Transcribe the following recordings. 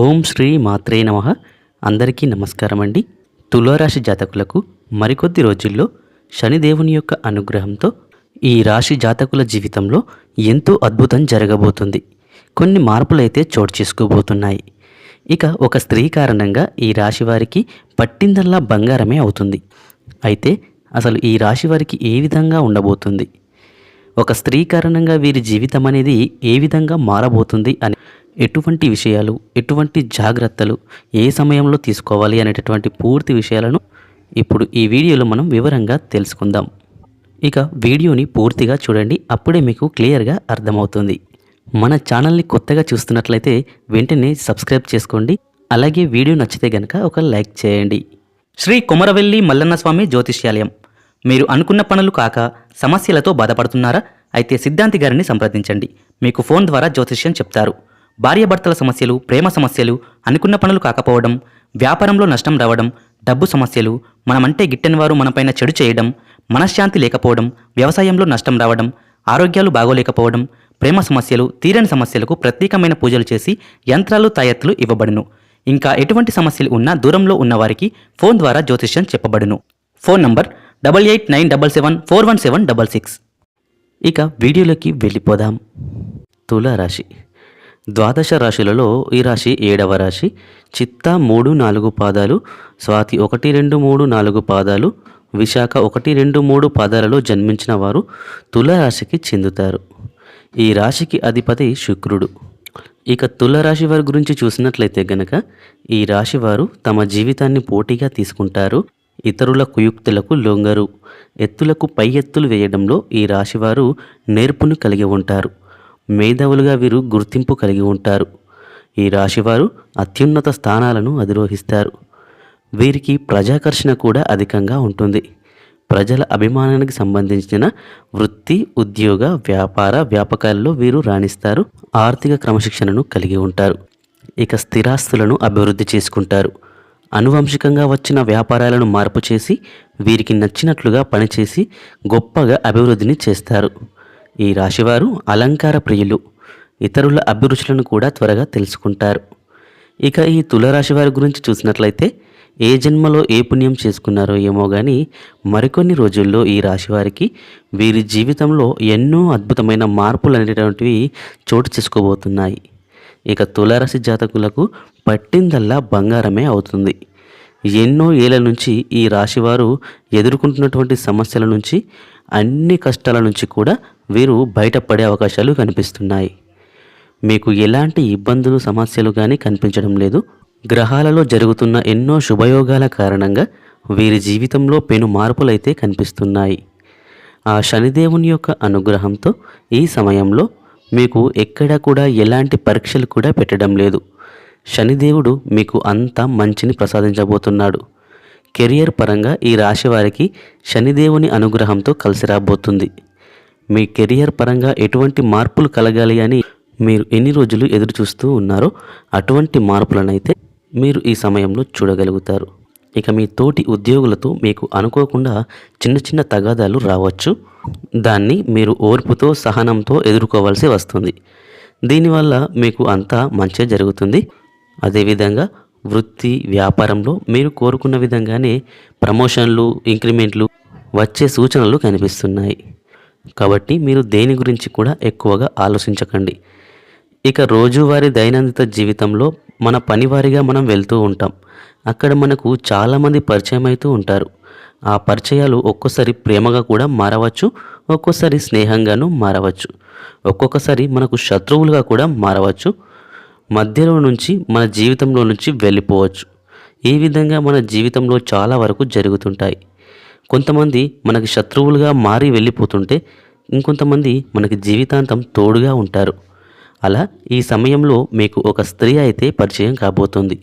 ఓం శ్రీ మాత్రే నమ. అందరికీ నమస్కారం అండి. తులారాశి జాతకులకు మరికొద్ది రోజుల్లో శనిదేవుని యొక్క అనుగ్రహంతో ఈ రాశి జాతకుల జీవితంలో ఎంతో అద్భుతం జరగబోతుంది. కొన్ని మార్పులైతే చోటు చేసుకోబోతున్నాయి. ఇక ఒక స్త్రీ కారణంగా ఈ రాశి వారికి పట్టిందల్లా బంగారమే అవుతుంది. అయితే అసలు ఈ రాశి వారికి ఏ విధంగా ఉండబోతుంది? ఒక స్త్రీ కారణంగా వీరి జీవితం అనేది ఏ విధంగా మారబోతుంది అని ఎటువంటి విషయాలు ఎటువంటి జాగ్రత్తలు ఏ సమయంలో తీసుకోవాలి అనేటటువంటి పూర్తి విషయాలను ఇప్పుడు ఈ వీడియోలో మనం వివరంగా తెలుసుకుందాం. ఇక వీడియోని పూర్తిగా చూడండి అప్పుడే మీకు క్లియర్గా అర్థమవుతుంది. మన ఛానల్ని కొత్తగా చూస్తున్నట్లయితే వెంటనే సబ్స్క్రైబ్ చేసుకోండి అలాగే వీడియో నచ్చితే గనక ఒక లైక్ చేయండి. శ్రీ కుమరవెల్లి మల్లన్న స్వామి జ్యోతిష్యాలయం. మీరు అనుకున్న పనులు కాక సమస్యలతో బాధపడుతున్నారా? అయితే సిద్ధాంతి గారిని సంప్రదించండి. మీకు ఫోన్ ద్వారా జ్యోతిష్యం చెప్తారు. భార్యాభర్తల సమస్యలు ప్రేమ సమస్యలు అనుకున్న పనులు కాకపోవడం వ్యాపారంలో నష్టం రావడం డబ్బు సమస్యలు మనమంటే గిట్టనివారు మనపైన చెడు చేయడం మనశ్శాంతి లేకపోవడం వ్యవసాయంలో నష్టం రావడం ఆరోగ్యాలు బాగోలేకపోవడం ప్రేమ సమస్యలు తీరని సమస్యలకు ప్రత్యేకమైన పూజలు చేసి యంత్రాలు తాయెత్తులు ఇవ్వబడును. ఇంకా ఎటువంటి సమస్యలు ఉన్నా దూరంలో ఉన్నవారికి ఫోన్ ద్వారా జ్యోతిష్యం చెప్పబడును. Phone number double eight nine double seven four one seven double six. ఇక వీడియోలోకి వెళ్ళిపోదాం. తులారాశి. ద్వాదశ రాశులలో ఈ రాశి ఏడవ రాశి. చిత్త మూడు నాలుగు పాదాలు స్వాతి ఒకటి రెండు మూడు నాలుగు పాదాలు విశాఖ ఒకటి రెండు మూడు పాదాలలో జన్మించిన వారు తులరాశికి చెందుతారు. ఈ రాశికి అధిపతి శుక్రుడు. ఇక తులరాశి వారి గురించి చూసినట్లయితే గనక ఈ రాశి వారు తమ జీవితాన్ని పోటీగా తీసుకుంటారు. ఇతరుల కుయుక్తులకు లొంగరు. ఎత్తులకు పై ఎత్తులు వేయడంలో ఈ రాశివారు నేర్పును కలిగి ఉంటారు. మేధావులుగా వీరు గుర్తింపు కలిగి ఉంటారు. ఈ రాశివారు అత్యున్నత స్థానాలను అధిరోహిస్తారు. వీరికి ప్రజాకర్షణ కూడా అధికంగా ఉంటుంది. ప్రజల అభిమానానికి సంబంధించిన వృత్తి ఉద్యోగ వ్యాపార వ్యాపకాలలో వీరు రాణిస్తారు. ఆర్థిక క్రమశిక్షణను కలిగి ఉంటారు. ఇక స్థిరాస్తులను అభివృద్ధి చేసుకుంటారు. అనువంశికంగా వచ్చిన వ్యాపారాలను మార్పు చేసి వీరికి నచ్చినట్లుగా పనిచేసి గొప్పగా అభివృద్ధిని చేస్తారు. ఈ రాశివారు అలంకార ప్రియులు. ఇతరుల అభిరుచులను కూడా త్వరగా తెలుసుకుంటారు. ఇక ఈ తులరాశి వారి గురించి చూసినట్లయితే ఏ జన్మలో ఏ పుణ్యం చేసుకున్నారో ఏమో కానీ మరికొన్ని రోజుల్లో ఈ రాశివారికి వీరి జీవితంలో ఎన్నో అద్భుతమైన మార్పులు అనేటువంటివి చోటు చేసుకోబోతున్నాయి. ఇక తులారాశి జాతకులకు పట్టిందల్లా బంగారమే అవుతుంది. ఎన్నో ఏళ్ళ నుంచి ఈ రాశివారు ఎదుర్కొంటున్నటువంటి సమస్యల నుంచి అన్ని కష్టాల నుంచి కూడా వీరు బయటపడే అవకాశాలు కనిపిస్తున్నాయి. మీకు ఎలాంటి ఇబ్బందులు సమస్యలు కానీ కనిపించడం లేదు. గ్రహాలలో జరుగుతున్న ఎన్నో శుభయోగాల కారణంగా వీరి జీవితంలో పెను మార్పులైతే కనిపిస్తున్నాయి. ఆ శనిదేవుని యొక్క అనుగ్రహంతో ఈ సమయంలో మీకు ఎక్కడా కూడా ఎలాంటి పరీక్షలు కూడా పెట్టడం లేదు. శనిదేవుడు మీకు అంత మంచిని ప్రసాదించబోతున్నాడు. కెరియర్ పరంగా ఈ రాశి వారికి శనిదేవుని అనుగ్రహంతో కలిసి రాబోతుంది. మీ కెరియర్ పరంగా ఎటువంటి మార్పులు కలగాలి అని మీరు ఎన్ని రోజులు ఎదురు చూస్తూ ఉన్నారో అటువంటి మార్పులనైతే మీరు ఈ సమయంలో చూడగలుగుతారు. ఇక మీ తోటి ఉద్యోగులతో మీకు అనుకోకుండా చిన్న చిన్న తగాదాలు రావచ్చు. దాన్ని మీరు ఓర్పుతో సహనంతో ఎదుర్కోవాల్సి వస్తుంది. దీనివల్ల మీకు అంతా మంచి జరుగుతుంది. అదేవిధంగా వృత్తి వ్యాపారంలో మీరు కోరుకున్న విధంగానే ప్రమోషన్లు ఇంక్రిమెంట్లు వచ్చే సూచనలు కనిపిస్తున్నాయి. కాబట్టి మీరు దేని గురించి కూడా ఎక్కువగా ఆలోచించకండి. ఇక రోజువారీ దైనందిత జీవితంలో మన పనివారిగా మనం వెళ్తూ ఉంటాం. అక్కడ మనకు చాలామంది పరిచయం అవుతూ ఉంటారు. ఆ పరిచయాలు ఒక్కోసారి ప్రేమగా కూడా మారవచ్చు ఒక్కోసారి స్నేహంగాను మారవచ్చు. ఒక్కొక్కసారి మనకు శత్రువులుగా కూడా మారవచ్చు మధ్యలో నుంచి మన జీవితంలో నుంచి వెళ్ళిపోవచ్చు. ఈ విధంగా మన జీవితంలో చాలా వరకు జరుగుతుంటాయి. కొంతమంది మనకి శత్రువులుగా మారి వెళ్ళిపోతుంటే ఇంకొంతమంది మనకి జీవితాంతం తోడుగా ఉంటారు. అలా ఈ సమయంలో మీకు ఒక స్త్రీ అయితే పరిచయం కాబోతుంది.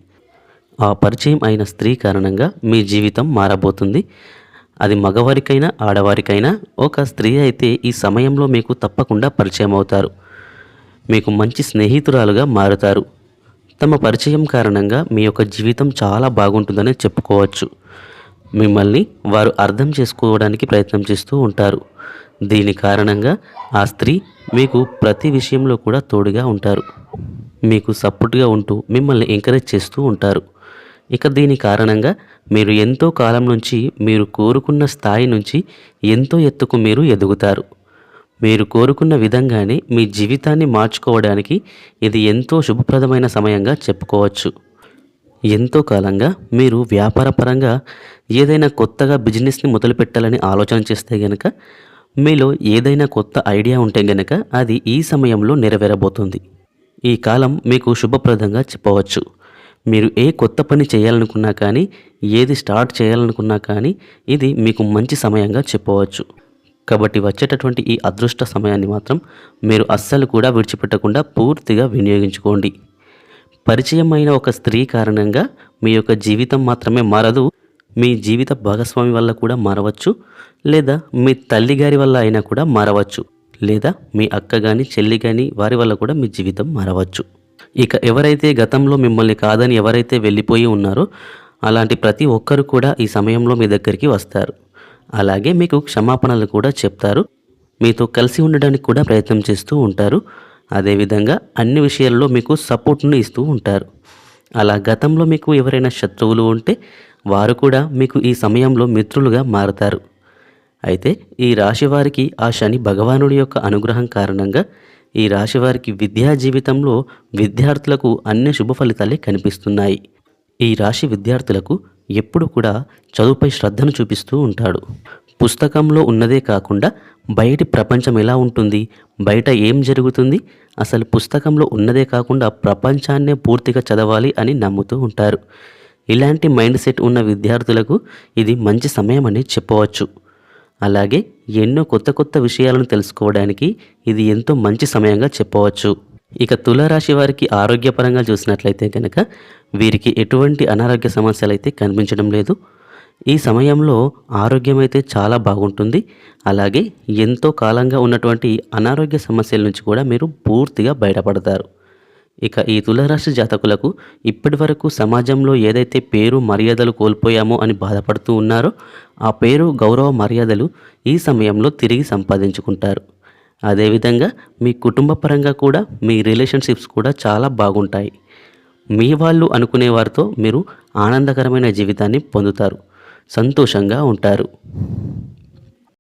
ఆ పరిచయం అయిన స్త్రీ కారణంగా మీ జీవితం మారబోతుంది. అది మగవారికైనా ఆడవారికైనా ఒక స్త్రీ అయితే ఈ సమయంలో మీకు తప్పకుండా పరిచయం అవుతారు. మీకు మంచి స్నేహితురాలుగా మారుతారు. తమ పరిచయం కారణంగా మీ యొక్క జీవితం చాలా బాగుంటుందని చెప్పుకోవచ్చు. మిమ్మల్ని వారు అర్థం చేసుకోవడానికి ప్రయత్నం చేస్తూ ఉంటారు. దీని కారణంగా ఆ స్త్రీ మీకు ప్రతి విషయంలో కూడా తోడుగా ఉంటారు. మీకు సపోర్ట్గా ఉంటూ మిమ్మల్ని ఎంకరేజ్ చేస్తూ ఉంటారు. ఇక దీని కారణంగా మీరు ఎంతో కాలం నుంచి మీరు కోరుకున్న స్థాయి నుంచి ఎంతో ఎత్తుకు మీరు ఎదుగుతారు. మీరు కోరుకున్న విధంగానే మీ జీవితాన్ని మార్చుకోవడానికి ఇది ఎంతో శుభప్రదమైన సమయంగా చెప్పుకోవచ్చు. ఎంతో కాలంగా మీరు వ్యాపారపరంగా ఏదైనా కొత్తగా బిజినెస్ని మొదలుపెట్టాలని ఆలోచన చేస్తే గనక మీలో ఏదైనా కొత్త ఐడియా ఉంటే గనక అది ఈ సమయంలో నెరవేరబోతుంది. ఈ కాలం మీకు శుభప్రదంగా చెప్పవచ్చు. మీరు ఏ కొత్త పని చేయాలనుకున్నా కానీ ఏది స్టార్ట్ చేయాలనుకున్నా కానీ ఇది మీకు మంచి సమయంగా చెప్పవచ్చు. కాబట్టి వచ్చేటటువంటి ఈ అదృష్ట సమయాన్ని మాత్రం మీరు అస్సలు కూడా విడిచిపెట్టకుండా పూర్తిగా వినియోగించుకోండి. పరిచయమైన ఒక స్త్రీ కారణంగా మీ యొక్క జీవితం మాత్రమే మారదు. మీ జీవిత భాగస్వామి వల్ల కూడా మారవచ్చు. లేదా మీ తల్లి గారి వల్ల అయినా కూడా మారవచ్చు. లేదా మీ అక్క కానీ చెల్లి కానీ వారి వల్ల కూడా మీ జీవితం మారవచ్చు. ఇక ఎవరైతే గతంలో మిమ్మల్ని కాదని ఎవరైతే వెళ్ళిపోయి ఉన్నారో అలాంటి ప్రతి ఒక్కరు కూడా ఈ సమయంలో మీ దగ్గరికి వస్తారు. అలాగే మీకు క్షమాపణలు కూడా చెప్తారు. మీతో కలిసి ఉండడానికి కూడా ప్రయత్నం చేస్తూ ఉంటారు. అదేవిధంగా అన్ని విషయాల్లో మీకు సపోర్ట్ను ఇస్తూ ఉంటారు. అలా గతంలో మీకు ఎవరైనా శత్రువులు ఉంటే వారు కూడా మీకు ఈ సమయంలో మిత్రులుగా మారతారు. అయితే ఈ రాశి వారికి ఆ శని భగవానుడి యొక్క అనుగ్రహం కారణంగా ఈ రాశి వారికి విద్యా జీవితంలో విద్యార్థులకు అన్ని శుభ ఫలితాలే కనిపిస్తున్నాయి. ఈ రాశి విద్యార్థులకు ఎప్పుడు కూడా చదువుపై శ్రద్ధను చూపిస్తూ ఉంటాడు. పుస్తకంలో ఉన్నదే కాకుండా బయటి ప్రపంచం ఎలా ఉంటుంది? బయట ఏం జరుగుతుంది? అసలు పుస్తకంలో ఉన్నదే కాకుండా ప్రపంచాన్నే పూర్తిగా చదవాలి అని నమ్ముతూ ఉంటారు. ఇలాంటి మైండ్ సెట్ ఉన్న విద్యార్థులకు ఇది మంచి సమయం అని చెప్పవచ్చు. అలాగే ఎన్నో కొత్త కొత్త విషయాలను తెలుసుకోవడానికి ఇది ఎంతో మంచి సమయంగా చెప్పవచ్చు. ఇక తులారాశి వారికి ఆరోగ్యపరంగా చూసినట్లయితే కనుక వీరికి ఎటువంటి అనారోగ్య సమస్యలు అయితే కనిపించడం లేదు. ఈ సమయంలో ఆరోగ్యం అయితే చాలా బాగుంటుంది. అలాగే ఎంతో కాలంగా ఉన్నటువంటి అనారోగ్య సమస్యల నుంచి కూడా మీరు పూర్తిగా బయటపడతారు. ఇక ఈ తులరాశి జాతకులకు ఇప్పటి వరకు సమాజంలో ఏదైతే పేరు మర్యాదలు కోల్పోయామో అని బాధపడుతూ ఉన్నారో ఆ పేరు గౌరవ మర్యాదలు ఈ సమయంలో తిరిగి సంపాదించుకుంటారు. అదేవిధంగా మీ కుటుంబ పరంగా కూడా మీ రిలేషన్షిప్స్ కూడా చాలా బాగుంటాయి. మీ వాళ్ళు అనుకునే వారితో మీరు ఆనందకరమైన జీవితాన్ని పొందుతారు. సంతోషంగా ఉంటారు.